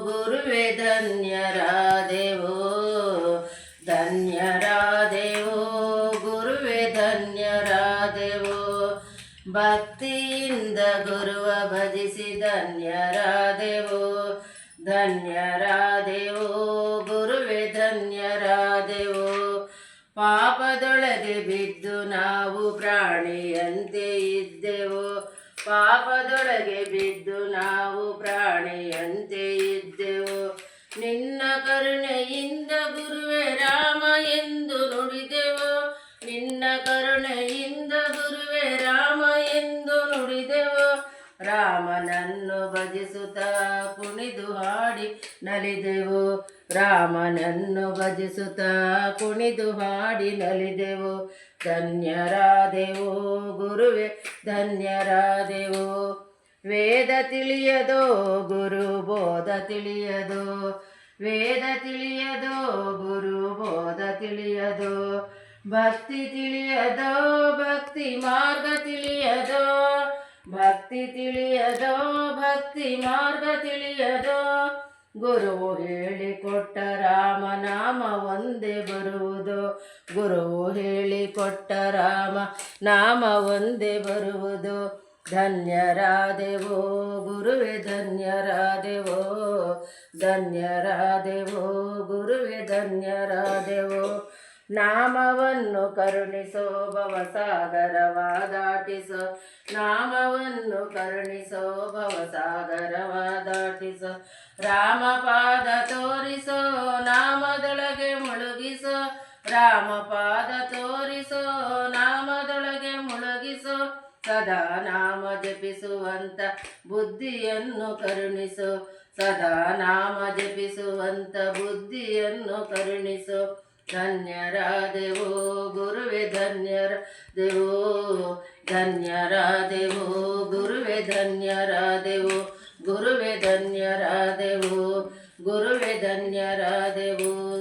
ಗುರುವೆ ಧನ್ಯರಾದೆವು. ಧನ್ಯರಾದೆವು. ಗುರುವೆ ಧನ್ಯರಾದೆವು. ಭಕ್ತಿಯಿಂದ ಗುರುವ ಭಜಿಸಿ ಧನ್ಯರಾದೆವು. ಧನ್ಯರಾದೆವು. ಗುರುವೆ ಧನ್ಯರಾದೆವು. ಪಾಪದೊಳಗೆ ಬಿದ್ದು ನಾವು ಪ್ರಾಣಿಯಂತೆ ಇದ್ದೆವು. ಪಾಪದೊಳಗೆ ಬಿದ್ದು ನಾವು ಪ್ರಾಣಿಯಂತೆ ಇದ್ದೆವು. ನಿನ್ನ ಕರುಣೆಯಿಂದ ಗುರುವೆ ರಾಮ ಎಂದು ನುಡಿದೆವು. ನಿನ್ನ ಕರುಣೆಯಿಂದ ರಾಮನನ್ನು ಭಜಿಸುತ್ತ ಕುಣಿದು ಹಾಡಿ ನಲಿದೆವು. ರಾಮನನ್ನು ಭಜಿಸುತ್ತ ಕುಣಿದು ಹಾಡಿ ನಲಿದೆವು. ಧನ್ಯರಾದೆವು ಗುರುವೆ, ಧನ್ಯರಾದೆವು. ವೇದ ತಿಳಿಯದೋ ಗುರು, ಬೋಧ ತಿಳಿಯದೋ. ವೇದ ತಿಳಿಯದೋ ಗುರು, ಬೋಧ ತಿಳಿಯದೋ. ಭಕ್ತಿ ತಿಳಿಯದೋ, ಭಕ್ತಿ ಮಾರ್ಗ ತಿಳಿಯದೋ. ಭಕ್ತಿ ತಿಳಿಯದೋ, ಭಕ್ತಿ ಮಾರ್ಗ ತಿಳಿಯದೋ ಗುರು ಹೇಳಿಕೊಟ್ಟ ರಾಮನಾಮ ಒಂದೇ ಬರುವುದು. ಗುರು ಹೇಳಿಕೊಟ್ಟ ರಾಮ ನಾಮ ಒಂದೇ ಬರುವುದು. ಧನ್ಯರಾದೆವೋ, ಗುರುವೆ ಧನ್ಯರಾದೆವೋ ಧನ್ಯರಾದೆವೋ, ಗುರುವೆ ಧನ್ಯರಾದೆವೋ. ನಾಮವನ್ನು ಕರುಣಿಸೋ ಭವಸಾಗರವಾದಾಟಿಸೋ. ನಾಮವನ್ನು ಕರುಣಿಸೋ ಭವಸಾಗರವಾದಾಟಿಸೋ. ರಾಮಪಾದ ತೋರಿಸೋ, ನಾಮದೊಳಗೆ ಮುಳುಗಿಸೋ. ರಾಮಪಾದ ತೋರಿಸೋ, ನಾಮದೊಳಗೆ ಮುಳುಗಿಸೋ. ಸದಾ ನಾಮ ಜಪಿಸುವಂತ ಬುದ್ಧಿಯನ್ನು ಕರುಣಿಸೋ. ಸದಾ ನಾಮ ಜಪಿಸುವಂತ ಬುದ್ಧಿಯನ್ನು ಕರುಣಿಸು. ಧನ್ಯರಾದೆವೋ ಗುರುವೆ ಧನ್ಯರಾದೆವೋ ಧನ್ಯರಾದೆವೋ ಗುರುವೆ ಧನ್ಯರಾದೆವೋ ಗುರುವೆ ಧನ್ಯರಾದೆವೋ ಗುರುವೆ ಧನ್ಯರಾದೆವೋ.